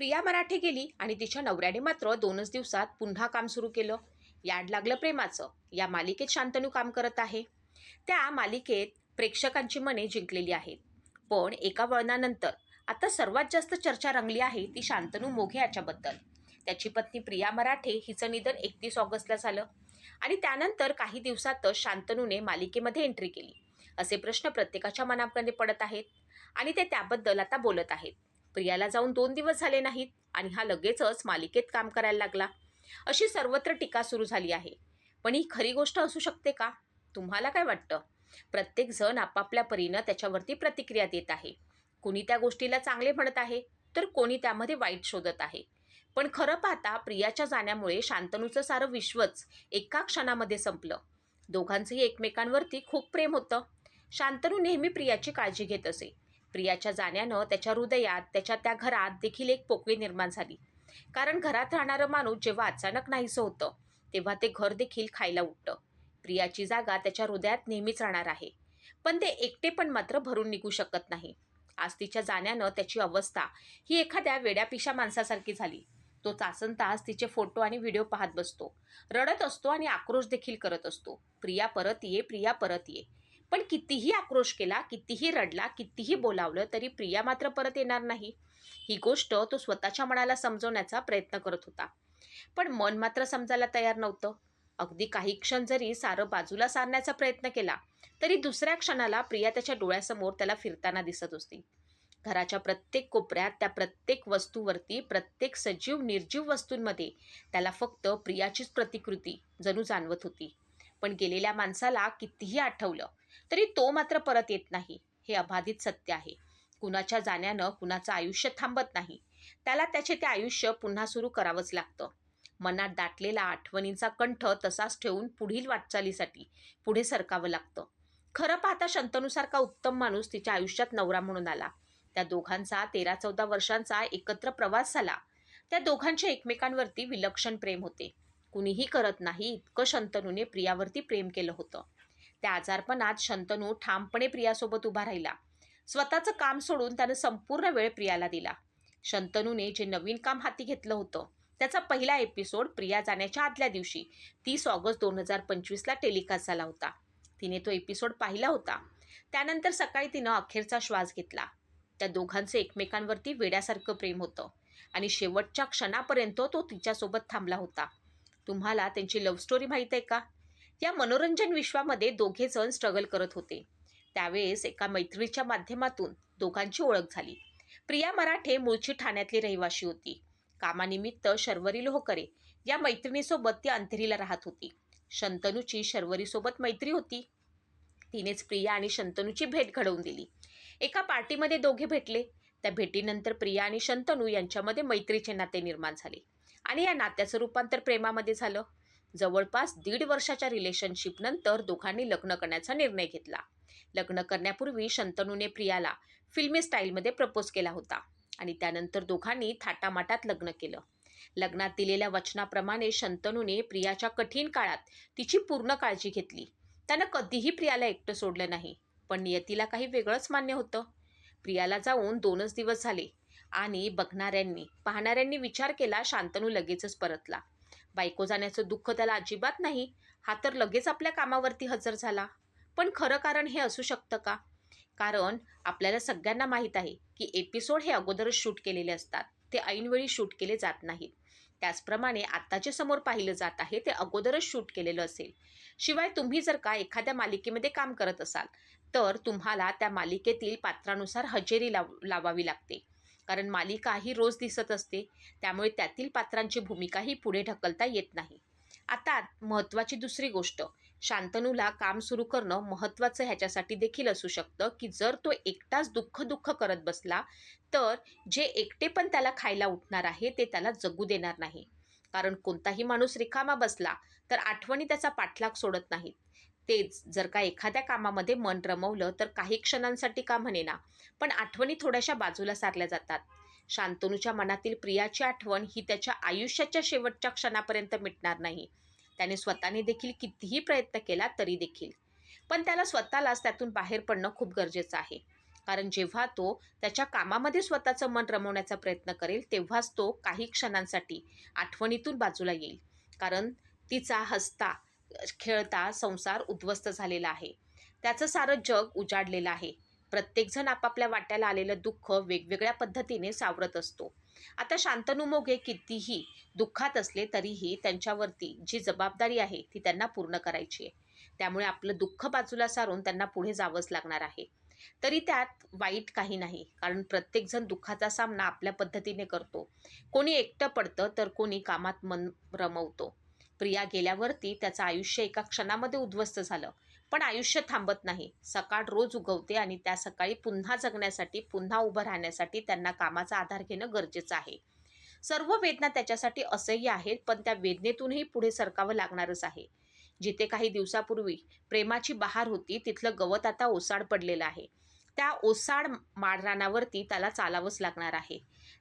प्रिया मराठे गेली आणि तिच्या नवऱ्याने मात्र दोनच दिवसात पुन्हा काम सुरू केलं. याड लागलं प्रेमाचं. या मालिकेत शांतनू काम करत आहे. त्या मालिकेत प्रेक्षकांची मने जिंकलेली आहेत. पण एका वळणानंतर आता सर्वात जास्त चर्चा रंगली आहे ती शांतनू मोघे याच्याबद्दल. त्याची पत्नी प्रिया मराठे हिचं निधन एकतीस ऑगस्टला झालं आणि त्यानंतर काही दिवसातच शांतनूने मालिकेमध्ये एंट्री केली. असे प्रश्न प्रत्येकाच्या मनामध्ये पडत आहेत आणि ते त्याबद्दल आता बोलत आहेत. प्रियाला जाऊन दोन दिवस झाले नाहीत आणि हा लगेचच मालिकेत काम करायला लागला. अशी सर्वत्र टीका सुरू झाली आहे. पण ही खरी गोष्ट असू शकते का? तुम्हाला काय वाटतं? प्रत्येकजण आपापल्या परीनं त्याच्यावरती प्रतिक्रिया देत आहे. कुणी त्या गोष्टीला चांगले म्हणत आहे तर कोणी त्यामध्ये वाईट शोधत आहे. पण खरं पाहता प्रियाच्या जाण्यामुळे शांतनूचं सारं विश्वच एका क्षणामध्ये संपलं. दोघांचंही एकमेकांवरती खूप प्रेम होतं. शांतनू नेहमी प्रियाची काळजी घेत असे. प्रियाच्या जाण्यानं त्याच्या हृदयात त्याच्या त्या घरात देखील एक पोकळी निर्माण झाली. कारण घरात राहणारं माणूस जेव्हा अचानक नाहीसं होतं तेव्हा ते घर देखील खायला उठतं. प्रियाची जागा त्याच्या हृदयात नेहमीच राहणार आहे. पण ते एकटे पण मात्र भरून निघू शकत नाही. आज तिच्या जाण्यानं त्याची अवस्था ही एखाद्या वेड्यापिशा माणसासारखी झाली. तो तासन तास तिचे फोटो आणि व्हिडिओ पाहत बसतो. रडत असतो आणि आक्रोश देखील करत असतो. प्रिया परत ये प्रिया परत ये. पण कितीही आक्रोश केला कितीही रडला कितीही बोलावलं तरी प्रिया मात्र परत येणार नाही. ही गोष्ट तो स्वतःच्या मनाला समजवण्याचा प्रयत्न करत होता. पण मन मात्र समजायला तयार नव्हतं. अगदी काही क्षण जरी सारं बाजूला सारण्याचा प्रयत्न केला तरी दुसऱ्या क्षणाला प्रिया त्याच्या डोळ्यासमोर त्याला फिरताना दिसत होती. घराच्या प्रत्येक कोपऱ्यात त्या प्रत्येक वस्तूवरती प्रत्येक सजीव निर्जीव वस्तूंमध्ये त्याला फक्त प्रियाचीच प्रतिकृती जणू जाणवत होती. पण गेलेल्या माणसाला कितीही आठवलं तरी तो मात्र परत येत नाही. हे अबाधित सत्य आहे. कुणाच्या जाण्यानं कुणाचं आयुष्य थांबत नाही. त्याला त्याचे ते आयुष्य पुन्हा सुरू करावंच लागतं. मनात दाटलेला आठवणींचा कंठ तसाच ठेवून पुढील वाटचालीसाठी पुढे सरकावं लागतं. खरं पाहता शंतनुसारखा उत्तम माणूस तिच्या आयुष्यात नवरा म्हणून आला? त्या दोघांचा तेरा चौदा वर्षांचा एकत्र प्रवास झाला. त्या दोघांच्या एकमेकांवरती विलक्षण प्रेम होते. कुणीही करत नाही इतकं शंतनूने प्रियावरती प्रेम केलं होतं. त्या आजारपणात शंतनू ठामपणे प्रियासोबत उभा राहिला. स्वतःचं काम सोडून त्यानं संपूर्ण वेळ प्रियाला दिला. शंतनूने जे नवीन काम हाती घेतलं होतं त्याचा पहिला एपिसोड प्रिया जाण्याच्या आदल्या दिवशी तीस ऑगस्ट दोन हजार पंचवीसला टेलिकास्ट झाला होता. तिने तो एपिसोड पाहिला होता. त्यानंतर सकाळी तिनं अखेरचा श्वास घेतला. त्या दोघांचं एकमेकांवरती वेड्यासारखं प्रेम होतं आणि शेवटच्या क्षणापर्यंत तो तिच्यासोबत थांबला होता. तुम्हाला त्यांची लव्ह स्टोरी माहीत आहे का? या मनोरंजन विश्वामध्ये दोघे जण स्ट्रगल करत होते. त्यावेळेस एका मैत्रिणीच्या माध्यमातून दोघांची ओळख झाली. प्रिया मराठे मूळची ठाण्यातली रहिवाशी होती. कामानिमित्त शर्वरी लोहकरे या मैत्रिणीसोबत ती अंधेरीला राहत होती. शंतनूची शर्वरीसोबत मैत्री होती. तिनेच प्रिया आणि शंतनूची भेट घडवून दिली. एका पार्टीमध्ये दोघे भेटले. त्या भेटीनंतर प्रिया आणि शंतनू यांच्यामध्ये मैत्रीचे नाते निर्माण झाले आणि या नात्याचं रूपांतर प्रेमामध्ये झालं. जवळपास दीड वर्षाच्या रिलेशनशिपनंतर दोघांनी लग्न करण्याचा निर्णय घेतला. लग्न करण्यापूर्वी शंतनूने प्रियाला फिल्मी स्टाईलमध्ये प्रपोज केला होता आणि त्यानंतर दोघांनी थाटामाटात लग्न केलं. लग्नात दिलेल्या वचनाप्रमाणे शंतनूने प्रियाच्या कठीण काळात तिची पूर्ण काळजी घेतली. त्यानं कधीही प्रियाला एकटं सोडलं नाही पण नियतीला काही वेगळंच मान्य होतं. प्रियाला जाऊन दोनच दिवस झाले आणि बघणाऱ्यांनी पाहणाऱ्यांनी विचार केला शांतनू लगेचच परतला. बायको जाण्याचं दुःख त्याला अजिबात नाही. हा तर लगेच आपल्या कामावरती हजर झाला. पण खरं कारण हे असू शकतं का? कारण आपल्याला सगळ्यांना माहीत आहे की एपिसोड हे अगोदरच शूट केलेले असतात. ते ऐनवेळी शूट केले जात नाहीत. त्याचप्रमाणे आत्ता जे समोर पाहिलं जात आहे ते अगोदरच शूट केलेलं असेल. शिवाय तुम्ही जर का एखाद्या मालिकेमध्ये काम करत असाल तर तुम्हाला त्या मालिकेतील पात्रानुसार हजेरी लाव लावावी लागते. कारण मालिका ही रोज दिसत असते त्यामुळे त्यातील पात्रांची भूमिकाही पुढे ढकलता येत नाही. आता महत्त्वाची दुसरी गोष्ट शांतनूला काम सुरू करणं महत्त्वाचं ह्याच्यासाठी देखील असू शकतं की जर तो एकटाच दुःख दुःख करत बसला तर जे एकटे पण त्याला खायला उठणार आहे ते त्याला जगू देणार नाही. कारण कोणताही माणूस रिकामा बसला तर आठवणी त्याचा पाठलाग सोडत नाहीत. तेच जर का एखाद्या कामामध्ये मन रमवलं तर काही क्षणांसाठी का म्हणेना पण आठवणी थोड्याशा बाजूला सारल्या जातात. शांतनूच्या मनातील प्रियाची आठवण ही त्याच्या आयुष्याच्या शेवटच्या क्षणापर्यंत मिटणार नाही. त्याने स्वतःने देखील कितीही प्रयत्न केला तरी देखील. पण त्याला स्वतःलाच त्यातून बाहेर पडणं खूप गरजेचं आहे. कारण जेव्हा तो त्याच्या कामामध्ये स्वतःचं मन रमवण्याचा प्रयत्न करेल तेव्हाच तो काही क्षणांसाठी आठवणीतून बाजूला येईल. कारण तिचा हसता खेळता संसार उद्ध्वस्त झालेला आहे. त्याचं सारं जग उजाडलेलं आहे. प्रत्येकजण आपापल्या वाट्याला आलेलं दुःख वेगवेगळ्या पद्धतीने सावरत असतो. आता शांतनू मोघे कितीही दुःखात असले तरीही त्यांच्यावरती जी जबाबदारी आहे ती त्यांना पूर्ण करायची आहे. त्यामुळे आपलं दुःख बाजूला सारून त्यांना पुढे जावंच लागणार आहे. तरी त्यात वाईट काही नाही कारण प्रत्येकजण दुःखाचा सामना आपल्या पद्धतीने करतो. कोणी एकटं पडतं तर कोणी कामात मन रमवतो. प्रिया गेल्यावरती त्याचं आयुष्य एका क्षणामध्ये उद्ध्वस्त झालं. पण आयुष्य थांबत नाही. सकाळ रोज उगवते आणि त्या सकाळी पुन्हा जगण्यासाठी पुन्हा उभं राहण्यासाठी त्यांना कामाचा आधार घेणं गरजेचं आहे. सर्व वेदना त्याच्यासाठी असह्य आहेत पण त्या वेदनेतूनही पुढे सरकावं लागणारच आहे. जिथे काही दिवसापूर्वी प्रेमाची बहार होती तिथलं गवत आता ओसाड पडलेलं आहे. त्या ओसाड माळरानावरती त्याला चालावंच लागणार आहे.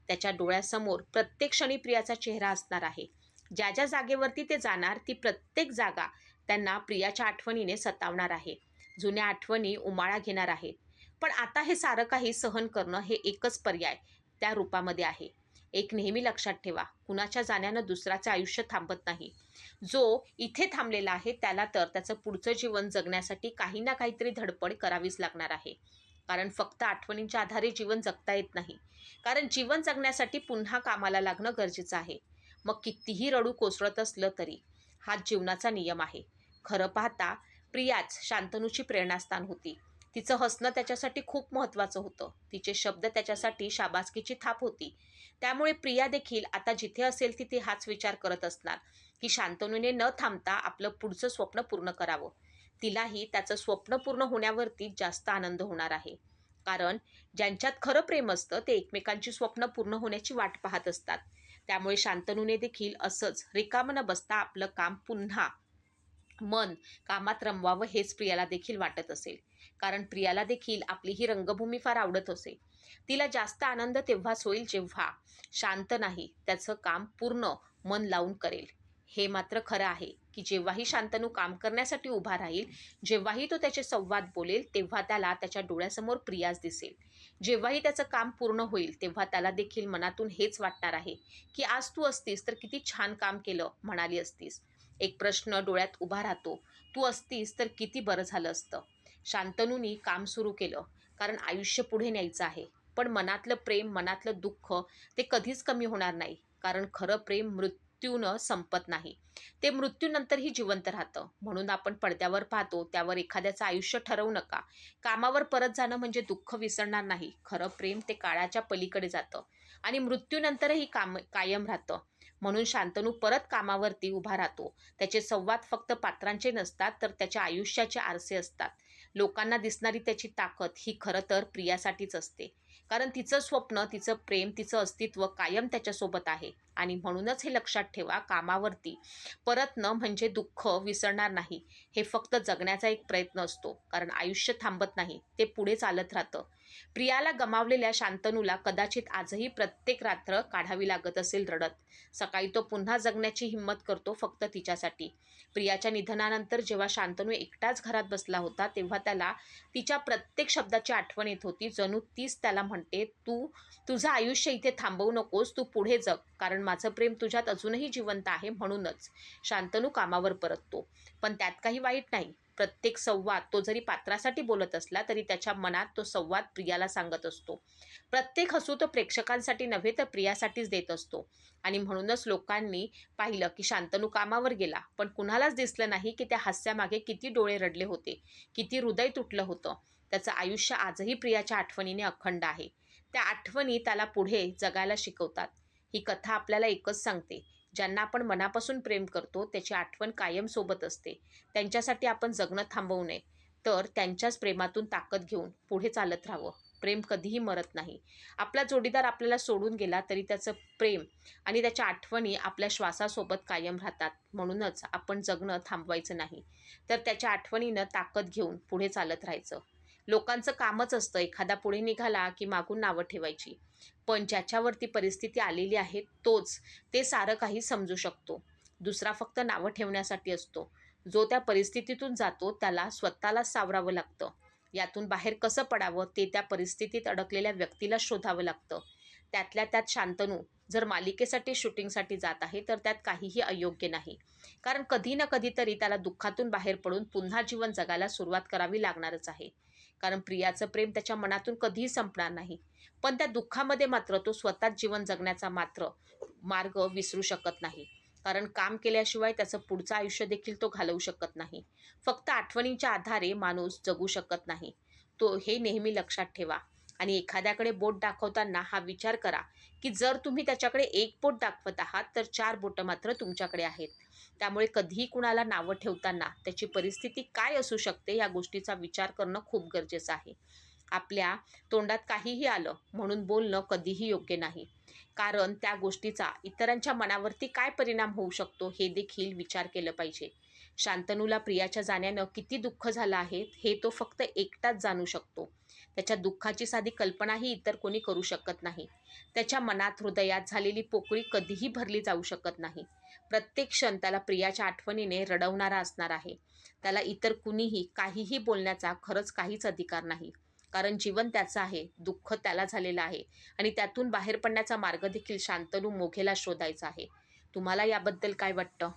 त्याच्या डोळ्यासमोर प्रत्येक क्षणी प्रियाचा चेहरा असणार आहे. ज्या ज्या जागेवरती ते जाणार ती प्रत्येक जागा त्यांना प्रियाच्या आठवणीने सतावणार आहे. जुन्या आठवणी उमाळा घेणार आहेत. पण आता हे सारं काही सहन करणं हे एकच पर्याय त्या रूपामध्ये आहे. एक नेहमी लक्षात ठेवा कुणाच्या जाण्यानं दुसऱ्याचं आयुष्य थांबत नाही. जो इथे थांबलेला आहे त्याला तर त्याचं पुढचं जीवन जगण्यासाठी काही ना काहीतरी धडपड करावीच लागणार आहे. कारण फक्त आठवणींच्या आधारे जीवन जगता येत नाही. कारण जीवन जगण्यासाठी पुन्हा कामाला लागणं गरजेचं आहे. मग कितीही रडू कोसळत असलं तरी हा जीवनाचा नियम आहे. खरं पाहता प्रियाच शांतनूची प्रेरणास्थान होती. तिचं हसणं त्याच्यासाठी खूप महत्त्वाचं होतं. तिचे शब्द त्याच्यासाठी शाबासकीची थाप होती. त्यामुळे प्रिया देखील आता जिथे असेल तिथे हाच विचार करत असणार की शांतनूने न थांबता आपलं पुढचं स्वप्न पूर्ण करावं. तिलाही त्याचं स्वप्न पूर्ण होण्यावरती जास्त आनंद होणार आहे. कारण ज्यांच्यात खरं प्रेम असतं ते एकमेकांची स्वप्न पूर्ण होण्याची वाट पाहत असतात. त्यामुळे शांतनूने देखील असंच रिकामं न बसता आपलं काम पुन्हा मन कामात रमवावं हेच प्रियाला देखील वाटत असेल. कारण प्रियाला देखील आपली ही रंगभूमी फार आवडत असे. तिला जास्त आनंद तेव्हाच होईल जेव्हा शांत नाही त्याचं काम पूर्ण मन लावून करेल. हे मात्र खरं आहे की जेव्हाही शांतनू काम करण्यासाठी उभा राहील जेव्हाही तो त्याचे संवाद बोलेल तेव्हा त्याला त्याच्या डोळ्यासमोर प्रियाच दिसेल. जेव्हाही त्याचं काम पूर्ण होईल तेव्हा त्याला देखील मनातून हेच वाटणार आहे की आज तू असतीस तर किती छान काम केलं म्हणाली असतीस. एक प्रश्न डोळ्यात उभा राहतो तू असतीस तर किती बरं झालं असतं. शांतनूनी काम सुरू केलं कारण आयुष्य पुढे न्यायचं आहे. पण मनातलं प्रेम मनातलं दुःख ते कधीच कमी होणार नाही कारण खरं प्रेम मृत्यूनं संपत नाही. ते मृत्यूनंतरही जिवंत राहतं. म्हणून आपण पडद्यावर पाहतो त्यावर एखाद्याचं आयुष्य ठरवू नका. कामावर परत जाणं म्हणजे दुःख विसरणार नाही. खरं प्रेम ते काळाच्या पलीकडे जातं. आणि मृत्यूनंतरही काम कायम राहतं. म्हणून शांतनू परत कामावरती उभा राहतो. त्याचे संवाद फक्त पात्रांचे नसतात तर त्याच्या आयुष्याचे आरसे असतात. लोकांना दिसणारी त्याची ताकद ही खरं तर प्रियासाठीच असते. कारण तिचं स्वप्न तिचं प्रेम तिचं अस्तित्व कायम त्याच्यासोबत आहे. आणि म्हणूनच हे लक्षात ठेवा कामावरती परतणं म्हणजे दुःख विसरणार नाही. हे फक्त जगण्याचा एक प्रयत्न असतो. कारण आयुष्य थांबत नाही ते पुढे चालत राहतं. प्रियाला गमावलेल्या शांतनूला कदाचित आजही प्रत्येक रात्र काढावी लागत असेल रडत. सकाळी तो पुन्हा जगण्याची हिंमत करतो फक्त तिच्यासाठी. प्रियाच्या निधनानंतर जेव्हा शांतनू एकटाच घरात बसला होता तेव्हा त्याला तिच्या प्रत्येक शब्दाची आठवण येत होती. जणू तीच त्याला म्हणते तू तुझं आयुष्य इथे थांबवू नकोस तू पुढे जग कारण माझं प्रेम तुझ्यात अजूनही जिवंत आहे म्हणूनच. शांतनू कामावर परततो. पण त्यात काही वाईट नाही. प्रत्येक संवाद तो जरी पात्रासाठी बोलत असला तरी त्याच्या मनात तो संवाद प्रियाला सांगत असतो. प्रत्येक हसू तो प्रेक्षकांसाठी नव्हे तर प्रियासाठीच देत असतो. आणि म्हणूनच लोकांनी पाहिलं की शांतनू कामावर गेला. पण कुणालाच दिसलं नाही की त्या हास्यामागे किती डोळे रडले होते किती हृदय तुटलं होतं. त्याचं आयुष्य आजही प्रियाच्या आठवणीने अखंड आहे. त्या आठवणी त्याला पुढे जगायला शिकवतात. ही कथा आपल्याला एकच सांगते. ज्यांना आपण मनापासून प्रेम करतो त्याची आठवण कायम सोबत असते. त्यांच्यासाठी आपण जगणं थांबवू नये. तर त्यांच्याच प्रेमातून ताकद घेऊन पुढे चालत राहावं. प्रेम कधीही मरत नाही. आपला जोडीदार आपल्याला सोडून गेला तरी त्याचं प्रेम आणि त्याच्या आठवणी आपल्या श्वासासोबत कायम राहतात. म्हणूनच आपण जगणं थांबवायचं नाही. तर त्याच्या आठवणीनं ताकद घेऊन पुढे चालत राहायचं. लोकांचं कामच असतं. एखादा पुढे निघाला की मागून नावं ठेवायची. पण ज्याच्यावरती परिस्थिती आलेली आहे तोच ते सारं काही समजू शकतो. दुसरा फक्त नावं ठेवण्यासाठी असतो. जो त्या परिस्थितीतून जातो त्याला स्वतःला सावरावं लागतं. यातून बाहेर कसं पडावं ते त्या परिस्थितीत अडकलेल्या व्यक्तीला शोधावं लागतं. त्यातल्या त्यात शांतनू जर मालिकेसाठी शूटिंगसाठी जात आहे तर त्यात काहीही अयोग्य नाही. कारण कधी ना कधीतरी त्याला दुःखातून बाहेर पडून पुन्हा जीवन जगायला सुरुवात करावी लागणारच आहे. कारण प्रियाचं प्रेम त्याच्या मनातून कधीही संपणार नाही. पण त्या दुःखामध्ये मात्र तो स्वतःच जीवन जगण्याचा मात्र मार्ग विसरू शकत नाही. कारण काम केल्याशिवाय त्याचं पुढचं आयुष्य देखील तो घालवू शकत नाही. फक्त आठवणींच्या आधारे माणूस जगू शकत नाही. तो हे नेहमी लक्षात ठेवा. आणि एखाद्याकडे बोट दाखवताना हा विचार करा की जर तुम्ही त्याच्याकडे एक बोट दाखवत आहात तर चार बोटं मात्र तुमच्याकडे आहेत. त्यामुळे कधीही कुणाला नावं ठेवताना त्याची परिस्थिती काय असू शकते या गोष्टीचा विचार करणं खूप गरजेचं आहे. आपल्या तोंडात काहीही आलं म्हणून बोलणं कधीही योग्य नाही. कारण त्या गोष्टीचा इतरांच्या मनावरती काय परिणाम होऊ शकतो हे देखील विचार केलं पाहिजे. शांतनूला प्रियाच्या जाण्यानं किती दुःख झालं आहे हे तो फक्त एकटाच जाणू शकतो. त्याच्या दुःखाची साधी कल्पनाही इतर कोणी करू शकत नाही. त्याच्या मनात हृदयात झालेली पोकळी कधीही भरली जाऊ शकत नाही. प्रत्येक क्षण त्याला प्रियाच्या आठवणीने रडवणारा असणार आहे. त्याला इतर कुणीही काहीही बोलण्याचा खरंच काहीच अधिकार नाही. कारण जीवन त्याचं आहे दुःख त्याला झालेलं आहे आणि त्यातून बाहेर पडण्याचा मार्ग देखील शांतनू मोघेला शोधायचा आहे. तुम्हाला याबद्दल काय वाटतं?